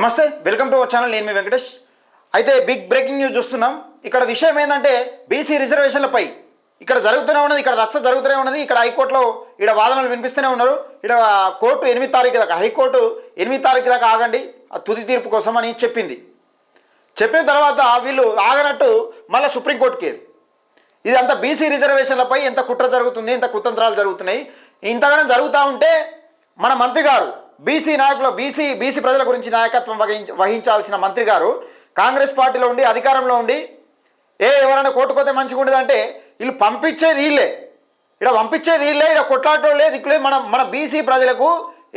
నమస్తే welcome to our channel. నేను మీ వెంకటేష్. అయితే బిగ్ బ్రేకింగ్ న్యూస్ చూస్తున్నాం. ఇక్కడ విషయం ఏంటంటే బీసీ రిజర్వేషన్లపై ఇక్కడ జరుగుతూనే ఉన్నది ఇక్కడ రచ్చ జరుగుతూనే ఉన్నది. ఇక్కడ హైకోర్టులో ఇక్కడ వాదనలు వినిపిస్తూనే ఉన్నారు. ఇక్కడ కోర్టు ఎనిమిది తారీఖు దాకా హైకోర్టు ఎనిమిది తారీఖు దాకా ఆగండి ఆ తుది తీర్పు కోసం అని చెప్పింది. చెప్పిన తర్వాత వీళ్ళు ఆగనట్టు మళ్ళీ సుప్రీంకోర్టుకి ఇదంతా బీసీ రిజర్వేషన్లపై ఎంత కుట్ర జరుగుతుంది ఎంత కుతంత్రాలు జరుగుతున్నాయి. ఇంతగానో జరుగుతూ ఉంటే మన మంత్రి గారు బీసీ నాయకుల బీసీ బీసీ ప్రజల గురించి నాయకత్వం వహించ వహించాల్సిన మంత్రి గారు కాంగ్రెస్ పార్టీలో ఉండి అధికారంలో ఉండి ఏ ఎవరైనా కోర్టుకోతే మంచిగా ఉండదంటే వీళ్ళు పంపించేది వీళ్ళే. ఇక్కడ పంపించేది వీళ్ళే ఇక్కడ కొట్లాటోళ్ళే దిక్కులే. మన మన బీసీ ప్రజలకు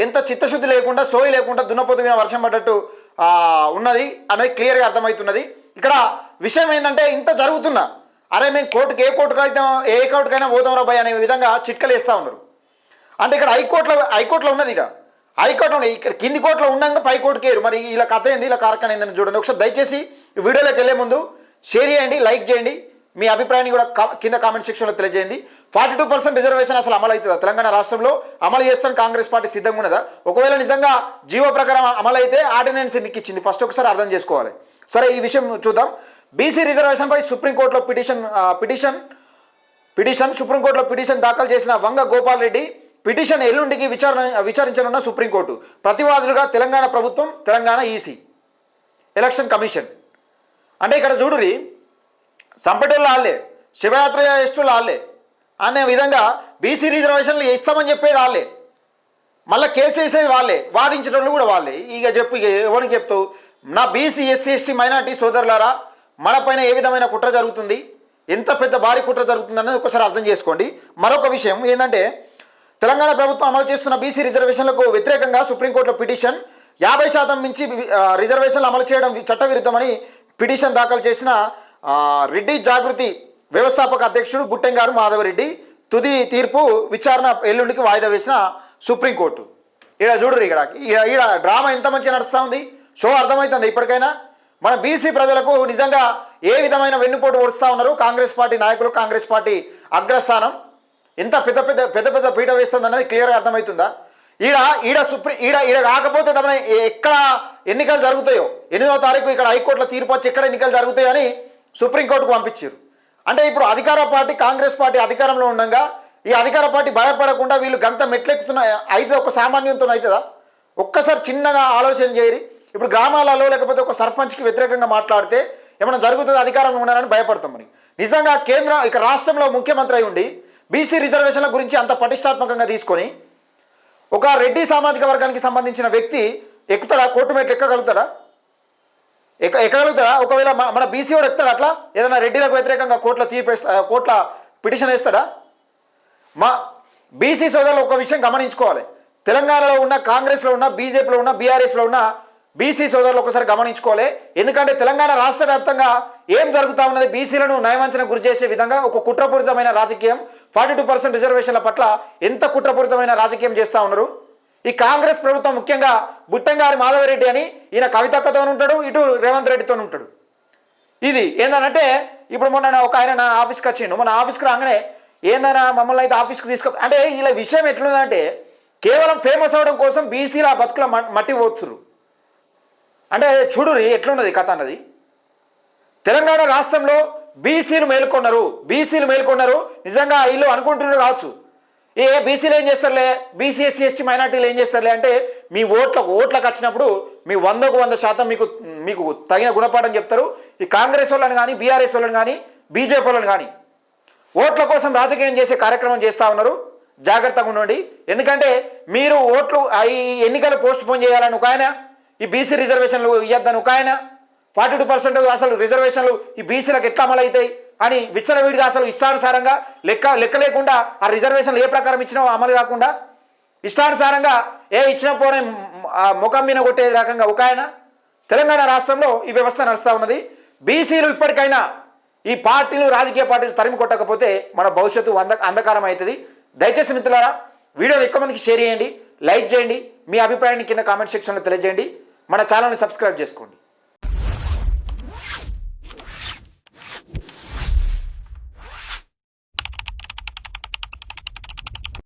ఎంత చిత్తశుద్ధి లేకుండా సోయి లేకుండా దున్నపోతు మీద వర్షం పడ్డట్టు ఉన్నది అనేది క్లియర్గా అర్థమవుతున్నది. ఇక్కడ విషయం ఏంటంటే ఇంత జరుగుతున్నా అరే మేము కోర్టుకి ఏ కోర్టుకు అయితే ఏ కోర్టుకైనా పోతాం రా అనే విధంగా చిట్కలు వేస్తూ ఉన్నారు. అంటే ఇక్కడ హైకోర్టులో హైకోర్టులో ఉన్నది ఇక హైకోర్టులో ఉన్నాయి. ఇక్కడ కింది కోర్టులో ఉండగా పై కోర్టుకేరు మరి ఇలా కథ ఏంది? ఇలా కార్ఖాన ఏందని చూడండి. ఒకసారి దయచేసి వీడియోలోకి వెళ్ళే ముందు షేర్ చేయండి లైక్ చేయండి. మీ అభిప్రాయాన్ని కూడా కింద కామెంట్ సెక్షన్లో తెలియజేయండి. ఫార్టీ టూ పర్సెంట్ రిజర్వేషన్ అసలు అమలు అవుతుందా? తెలంగాణ రాష్ట్రంలో అమలు చేస్తాను కాంగ్రెస్ పార్టీ సిద్ధంగా ఉన్నదా? ఒకవేళ నిజంగా జీవో ప్రకారం అమలు అయితే ఆర్డినెన్స్ ఎందుకు ఇచ్చింది? ఫస్ట్ ఒకసారి అర్థం చేసుకోవాలి. సరే ఈ విషయం చూద్దాం. బీసీ రిజర్వేషన్పై సుప్రీంకోర్టులో పిటిషన్ పిటిషన్ పిటిషన్ సుప్రీంకోర్టులో పిటిషన్ దాఖలు చేసిన వంగ గోపాల్ రెడ్డి పిటిషన్ ఎల్లుండికి విచారణ విచారించనున్న సుప్రీంకోర్టు. ప్రతివాదులుగా తెలంగాణ ప్రభుత్వం తెలంగాణ ఈసీ. Election commission. అంటే ఇక్కడ చూడురి సంపటోళ్ళు వాళ్ళే శివయాత్ర ఎస్టులు వాళ్ళే అనే విధంగా బీసీ రిజర్వేషన్లు ఇస్తామని చెప్పేది వాళ్ళే మళ్ళీ కేసు వేసేది వాళ్ళే వాదించేటోళ్ళు కూడా వాళ్ళే. ఇక చెప్పు ఇక ఎవరికి చెప్తావు? నా బీసీ ఎస్సీ ఎస్టీ మైనార్టీ సోదరులారా మనపైన ఏ విధమైన కుట్ర జరుగుతుంది? ఎంత పెద్ద భారీ కుట్ర జరుగుతుంది అనేది ఒకసారి అర్థం చేసుకోండి. మరొక విషయం ఏంటంటే తెలంగాణ ప్రభుత్వం అమలు చేస్తున్న బీసీ రిజర్వేషన్లకు వ్యతిరేకంగా సుప్రీంకోర్టులో పిటిషన్. యాభై శాతం మించి రిజర్వేషన్లు అమలు చేయడం చట్టవిరుద్ధమని పిటిషన్ దాఖలు చేసిన రెడ్డి జాగృతి వ్యవస్థాపక అధ్యక్షుడు గుట్టెంగారు మాధవరెడ్డి తుది తీర్పు విచారణ ఎల్లుండికి వాయిదా వేసిన సుప్రీంకోర్టు. ఇక్కడ చూడరు ఇక్కడ. ఈడ- ఈడ డ్రామా ఎంత మంచిగా నడుస్తూ ఉంది? షో అర్థమవుతుంది ఇప్పటికైనా? మన బీసీ ప్రజలకు నిజంగా ఏ విధమైన వెన్నుపోటు ఓడుస్తూ ఉన్నారు కాంగ్రెస్ పార్టీ నాయకులు కాంగ్రెస్ పార్టీ అగ్రస్థానం? ఎంత పెద్ద పెద్ద పెద్ద పెద్ద పీట వేస్తుంది అనేది క్లియర్గా అర్థమవుతుందా? ఈడ ఈడ సుప్రీం ఈడ ఈడ కాకపోతే తమ ఎక్కడ ఎన్నికలు జరుగుతాయో ఎనిమిదవ తారీఖు ఇక్కడ హైకోర్టులో తీర్పు వచ్చి ఎక్కడ ఎన్నికలు జరుగుతాయో అని సుప్రీంకోర్టుకు పంపించారు. అంటే ఇప్పుడు అధికార పార్టీ కాంగ్రెస్ పార్టీ అధికారంలో ఉండగా ఈ అధికార పార్టీ భయపడకుండా వీళ్ళు గంత మెట్లెక్కుతున్న అయితే ఒక సామాన్యంతో అవుతుందా? ఒక్కసారి చిన్నగా ఆలోచన చేయరు. ఇప్పుడు గ్రామాలలో లేకపోతే ఒక సర్పంచ్కి వ్యతిరేకంగా మాట్లాడితే ఏమైనా జరుగుతుంది అధికారంలో ఉన్నారని భయపడతాం మరి. నిజంగా కేంద్రం ఇక రాష్ట్రంలో ముఖ్యమంత్రి అయి ఉండి బీసీ రిజర్వేషన్ల గురించి అంత పటిష్టాత్మకంగా తీసుకొని ఒక రెడ్డి సామాజిక వర్గానికి సంబంధించిన వ్యక్తి ఎక్కుతాడా? కోర్టు మెట్లు ఎక్కగలుగుతాడా? ఎక్క ఎక్కగలుగుతాడా? ఒకవేళ మన బీసీ వాడు ఎక్కుతాడు అట్లా? ఏదైనా రెడ్డిలకు వ్యతిరేకంగా కోర్టులో తీర్పేస్తా కోర్టుల పిటిషన్ వేస్తాడా? మా బీసీ సోదరులు ఒక విషయం గమనించుకోవాలి. తెలంగాణలో ఉన్న కాంగ్రెస్లో ఉన్న బీజేపీలో ఉన్న బీఆర్ఎస్లో ఉన్న బీసీ సోదరులు ఒకసారి గమనించుకోవాలి. ఎందుకంటే తెలంగాణ రాష్ట్ర వ్యాప్తంగా ఏం జరుగుతూ ఉన్నది? బీసీలను నయవంచన గురి చేసే విధంగా ఒక కుట్రపూరితమైన రాజకీయం ఫార్టీ టూ పర్సెంట్ రిజర్వేషన్ల పట్ల ఎంత కుట్రపూరితమైన రాజకీయం చేస్తూ ఉన్నారు? ఈ కాంగ్రెస్ ప్రభుత్వం ముఖ్యంగా బుట్టంగారి మాధవరెడ్డి అని ఈయన కవితక్కతో ఉంటాడు ఇటు రేవంత్ రెడ్డితో ఉంటాడు. ఇది ఏందనంటే ఇప్పుడు మొన్న ఒక ఆయన నా ఆఫీస్కి వచ్చిండు. మన ఆఫీస్కి రాగానే ఏందన్నా మమ్మల్ని అయితే ఆఫీస్కి తీసుకో అంటే ఇలా విషయం ఎట్లుందంటే కేవలం ఫేమస్ అవ్వడం కోసం బీసీల బతుకుల మ- మట్టి పోతురు అంటే చూడు ఎట్లున్నది కథ అన్నది? తెలంగాణ రాష్ట్రంలో బీసీలు మేల్కొన్నారు. బీసీలు మేల్కొన్నారు. నిజంగా వీళ్ళు అనుకుంటున్నారు కావచ్చు. ఏ బీసీలు ఏం చేస్తారులే? బీసీ ఎస్సీ ఎస్టీ మైనార్టీలు ఏం చేస్తారులే? అంటే మీ ఓట్లకు ఓట్లకు వచ్చినప్పుడు మీ వందకు వంద శాతం మీకు మీకు తగిన గుణపాఠం చెప్తారు. ఈ కాంగ్రెస్ వాళ్ళని కానీ బీఆర్ఎస్ వాళ్ళని కానీ బీజేపీ వాళ్ళని కానీ ఓట్ల కోసం రాజకీయం చేసే కార్యక్రమం చేస్తూ ఉన్నారు. జాగ్రత్తగా ఉండండి. ఎందుకంటే మీరు ఓట్లు ఈ ఎన్నికలు పోస్ట్ పోన్ చేయాలని ఒక ఆయన ఈ బీసీ రిజర్వేషన్లు ఇవ్వద్దని ఒక ఆయన ఫార్టీ టూ పర్సెంట్ అసలు రిజర్వేషన్లు ఈ బీసీలకు ఎట్లా అమలు అవుతాయి అని విచ్చలవిడిగా అసలు ఇష్టానుసారంగా లెక్క లెక్క లేకుండా ఆ రిజర్వేషన్లు ఏ ప్రకారం ఇచ్చినా అమలు కాకుండా ఇష్టానుసారంగా ఏ ఇచ్చిన పోనే ముఖం మీద కొట్టే రకంగా ఒక ఆయన. తెలంగాణ రాష్ట్రంలో ఈ వ్యవస్థ నడుస్తూ ఉన్నది. బీసీలు ఇప్పటికైనా ఈ పార్టీలు రాజకీయ పార్టీలు తరిమి కొట్టకపోతే మన భవిష్యత్తు అంద అంధకారం అవుతుంది. దయచేసి మిత్రులారా వీడియోని ఎక్కువ మందికి షేర్ చేయండి లైక్ చేయండి మీ అభిప్రాయాన్ని కింద కామెంట్ సెక్షన్లో తెలియజేయండి. మన ఛానల్ని సబ్స్క్రైబ్ చేసుకోండి.